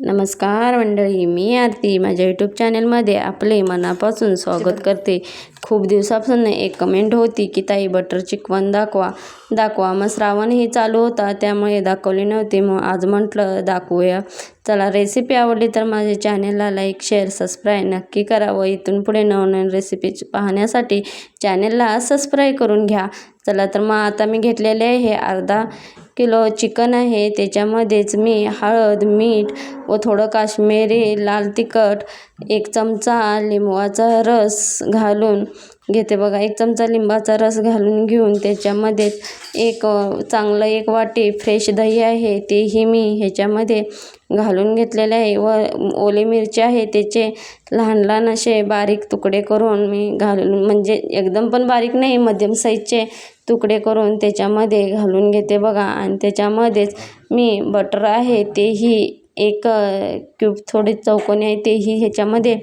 नमस्कार मंडळी मी आरती. माझ्या यूट्यूब चॅनलमध्ये आपले मनापासून स्वागत करते. खूप दिवसापासून एक कमेंट होती की ताई बटर चिकन दाखवा. दाखवा मग श्रावणही चालू होता त्यामुळे दाखवली नव्हती. मग आज म्हटलं दाखवूया. चला रेसिपी आवडली तर माझ्या चॅनलला लाईक शेअर सबस्क्राईब नक्की करा व इथून पुढे नवनवीन रेसिपी पाहण्यासाठी चॅनलला सबस्क्राईब करून घ्या. चला तर मग आता मी घेतलेले आहे. अर्धा किलो चिकन आहे. त्याच्यामध्येच मी हळद मीठ व थोडं काश्मिरी लाल तिखट एक चमचा लिंबाचा रस घालून घेते. बघा एक चमचा लिंबाचा रस घालून घेऊन त्याच्यामध्ये एक चांगलं एक वाटी फ्रेश दही आहे तेही मी ह्याच्यामध्ये घालून घेतलेले आहे. व ओले मिरची आहे त्याचे लहान लहान असे बारीक तुकडे करून मी घालून म्हणजे एकदम पण बारीक नाही मध्यम साईजचे तुकडे करून त्याच्यामध्ये घालून घेते बघा. आणि त्याच्यामध्येच मी बटर आहे तेही एक क्यूब थोडे चौकोनी आहे तेही ह्याच्यामध्ये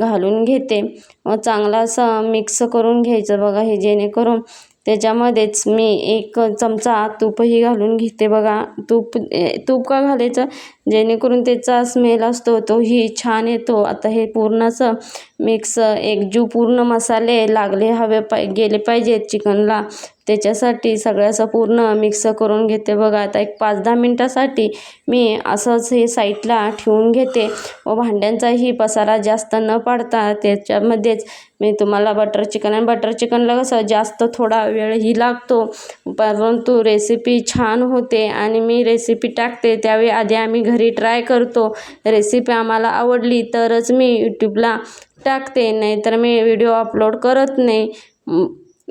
घालून घेते. व चांगला असा मिक्स करून घ्यायचं बघा हे जेणेकरून त्याच्यामध्येच मी एक चमचा तूपही घालून घेते बघा. तूप तूप का घालायचं? जेणेकरून त्याचा स्मेल असतो तोही छान येतो. आता हे पूर्ण असं मिक्स एकजीव पूर्ण मसाले लागले हवे पाय गेले पाहिजेत चिकनला. त्याच्यासाठी सगळं असं पूर्ण मिक्स करून घेते. बघा आता एक पाच दहा मिनटासाठी मी असंच हे साईडला ठेवून घेते. व भांड्यांचाही पसारा जास्त न पाडता त्याच्यामध्येच मी तुम्हाला बटर चिकन आणि बटर चिकनला कसं जास्त थोडा वेळही लागतो. परंतु रेसिपी छान होते आणि मी रेसिपी टाकते. त्यावेळी आधी आम्ही घरी ट्राय करतो. रेसिपी आम्हाला आवडली तरच मी यूट्यूबला टाकते. नाहीतर मी व्हिडिओ अपलोड करत नाही.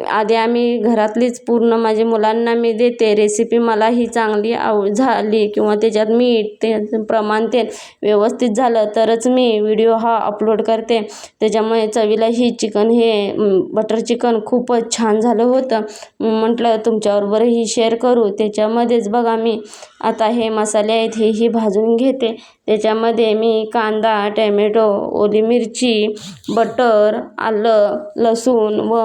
आधी आम्ही घरातलीच पूर्ण माझ्या मुलांना मी देते. रेसिपी मला ही चांगली आव झाली किंवा त्याच्यात मीठ ते प्रमाण ते व्यवस्थित झालं तरच मी व्हिडिओ हा अपलोड करते. त्याच्यामुळे चवीला ही चिकन हे बटर चिकन खूपच छान झालं होतं. म्हटलं तुमच्याबरोबरही शेअर करू. त्याच्यामध्येच बघा मी. आता हे मसाले आहेत हेही भाजून घेते. त्याच्यामध्ये मी कांदा टॅमॅटो ओली मिरची बटर आलं लसूण व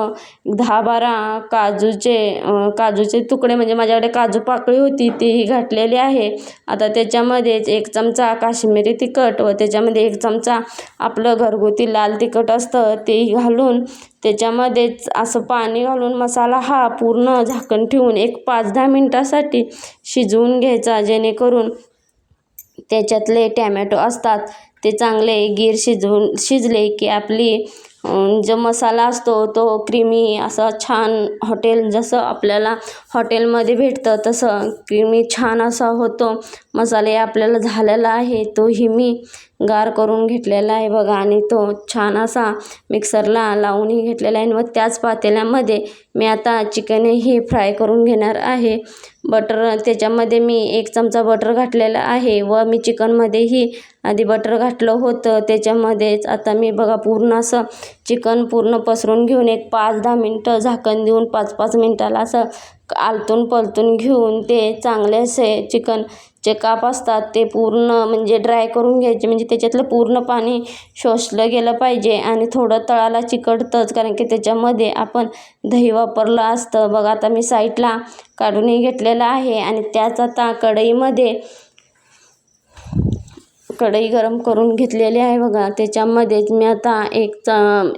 दहा बारा काजूचे काजूचे तुकडे. म्हणजे माझ्याकडे काजू पाकळी होती तीही घातलेली आहे. आता त्याच्यामध्येच एक चमचा काश्मिरी तिखट व त्याच्यामध्ये एक चमचा आपलं घरगुती लाल तिखट असतं तेही घालून त्याच्यामध्येच असं पाणी घालून मसाला हा पूर्ण झाकण ठेवून एक पाच दहा मिनटासाठी शिजवून घ्यायचा जेणेकरून त्याच्यातले टॅमॅटो असतात ते चांगले गीर शिजवून शिजले की आपली जो मसाला असतो तो क्रीमी असा छान हॉटेल जसं आपल्याला हॉटेलमध्ये भेटतं तसं क्रीमी छान असा होतो. मसाले आपल्याला झालेला आहे तोही मी गार करून घेतलेला आहे बघा. आणि तो छान असा मिक्सरला लावूनही घेतलेला आहे. व त्याच पातेल्यामध्ये मी आता चिकनही फ्राय करून घेणार आहे. बटर त्याच्यामध्ये मी एक चमचा बटर घातलेला आहे व मी चिकनमध्येही आधी बटर घातलं होतं. त्याच्यामध्येच आता मी बघा पूर्ण असं चिकन पूर्ण पसरून घेऊन एक पाच दहा मिनटं झाकण देऊन पाच पाच मिनटाला असं आलतून पलतून घेऊन ते चांगले असे चिकन जे काप असतात ते पूर्ण म्हणजे ड्राय करून घ्यायचे. म्हणजे त्याच्यातलं पूर्ण पाणी शोषलं गेलं पाहिजे आणि थोडं तळाला चिकटतंच. कारण की त्याच्यामध्ये आपण दही वापरलं असतं. बघा आता मी साईडला काढूनही घेतलेलं आहे आणि त्याच आता कढईमध्ये कढई गरम करून घेतलेली आहे बघा. त्याच्यामध्येच मी आता एक च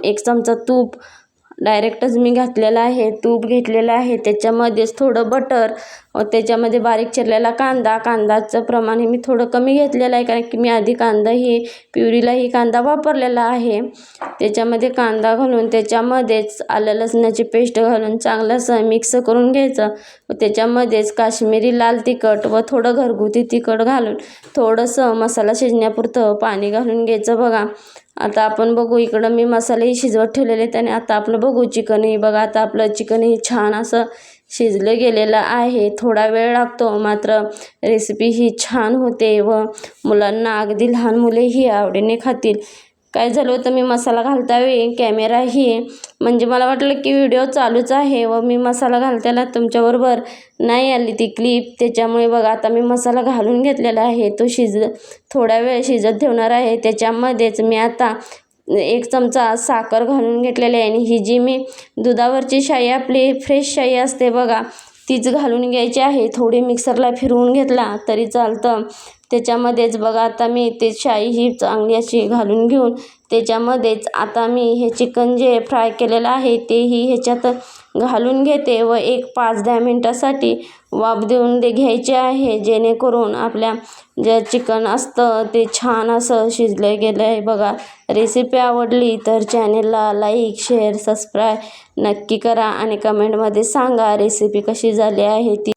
एक चमचा तूप डायरेक्टच मी घातलेलं आहे तूप घेतलेलं आहे. त्याच्यामध्येच थोडं बटर त्याच्यामध्ये बारीक चिरलेला कांदा. कांदाचं प्रमाण हे मी थोडं कमी घेतलेलं आहे कारण की मी आधी कांदाही प्युरीलाही कांदा वापरलेला आहे. त्याच्यामध्ये कांदा घालून त्याच्यामध्येच आलं लसणाची पेस्ट घालून चांगलंसं मिक्स करून घ्यायचं. व त्याच्यामध्येच काश्मीरी लाल तिखट व थोडं घरगुती तिखट घालून थोडंसं मसाला शिजण्यापुरतं पाणी घालून घ्यायचं बघा. आता आपण बघू इकडं मी मसालेही शिजवत ठेवलेले आहेत आणि आता आपलं बघू चिकनही. बघा आता आपलं चिकनही छान असं शिजलं गेलेलं आहे. थोडा वेळ लागतो मात्र रेसिपी ही छान होते व मुलांना अगदी लहान मुलेही आवडीने खातील. काय झालं होतं मी मसाला घालता वेळी कॅमेराही म्हणजे मला वाटलं की व्हिडिओ चालूच आहे व मी मसाला घालताना तुमच्याबरोबर नाही आली ती क्लिप त्याच्यामुळे बघा आता मी मसाला घालून घेतलेला आहे. तो शिज थोडा वेळ शिजत ठेवणार आहे. त्याच्यामध्येच मी आता एक चमचा साखर घालून घेतलेली आहे आणि ही जी मी दुधावरची शाई आपली फ्रेश शाई असते बघा तीच घालून घ्यायची आहे. थोडी मिक्सरला फिरवून घेतला तरी चालतं. त्याच्यामध्येच बघा आता मी ते शाई ही चांगली अशी घालून घेऊन त्याच्यामध्येच आता मी हे चिकन जे फ्राय केलेलं आहे तेही ह्याच्यात घालून घेते व एक पाच दहा मिनटासाठी वाफ देऊन ते घ्यायचे आहे जेणेकरून आपल्या जे चिकन असतं ते छान असं शिजलं गेलं आहे. बघा रेसिपी आवडली तर चॅनेलला लाईक शेअर सबस्क्राईब नक्की करा आणि कमेंटमध्ये सांगा रेसिपी कशी झाली आहे ती.